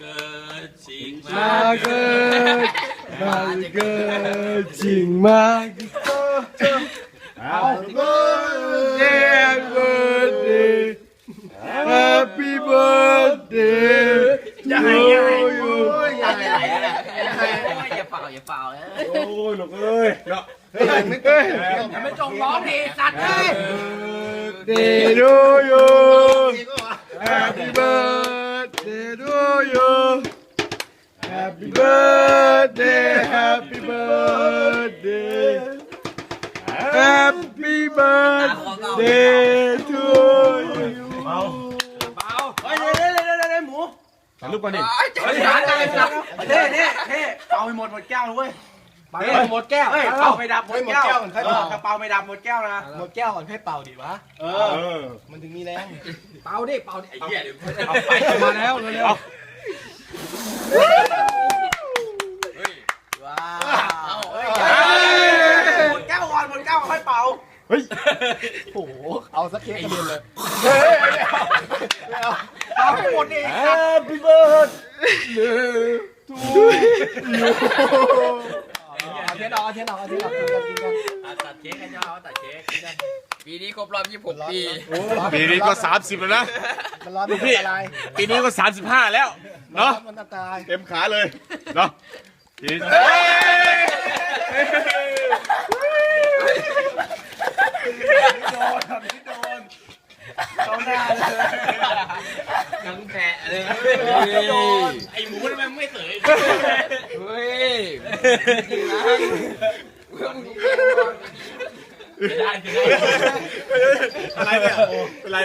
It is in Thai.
เกิดสิ่งมาเกิดมาเกิดจริงมากเอา birthday birthday Happy birthday อย่าให้อย่าให้ to you อย่าให้ไหลนะอย่าเป่าอย่า Happy birthday Happy birthday Happy birthday to you เฮ้ยเดี๋ยวเดี๋ยวเดี๋ยวเดี๋ยวหมูถ่ายรูปก่อนดิเฮ้ยหาอะไรสัตว์เท่เท่เป่าไปหมดหมดแก้วเลยเว้ยเป่าหมดแก้วเฮ้ยเป่าไม่ดับหมดแก้วถ้าเป่าไม่ดับหมดแก้วนะหมดแก้วก่อนให้เป่าดิวะเออ มันถึงมีแรงเป่าดิเป่าดิไอ้เหี้ยเดี๋ยวไปมาแล้วเร็วว้า เฮ้ยหมดแก้วก่อนหมดแก้วค่อยเป่า เฮ้ยโอ้โหเอาสักเค้กกระเด็นเลยเป่าให้หมดดิ Happy birthday to you เอาเทียนออกเอาเทียนออกเอาเทียนออกกินกันกินกันตัดเค้กกันเจ้าตัดเค้กปีนี้ครบรอบ 26 ปี ปีนี้ก็ 30 แล้วนะ มันร้อนมันอันตรายปีนี้ก็ 35 แล้ว เนาะ มันอันตราย เต็มขาเลย เนาะปีนี้ ทั้งแผลเลยไอ้หมูทำไมไม่เสยเฮ้ยจะได้จะได้อะไรเนี่ยเป็นไร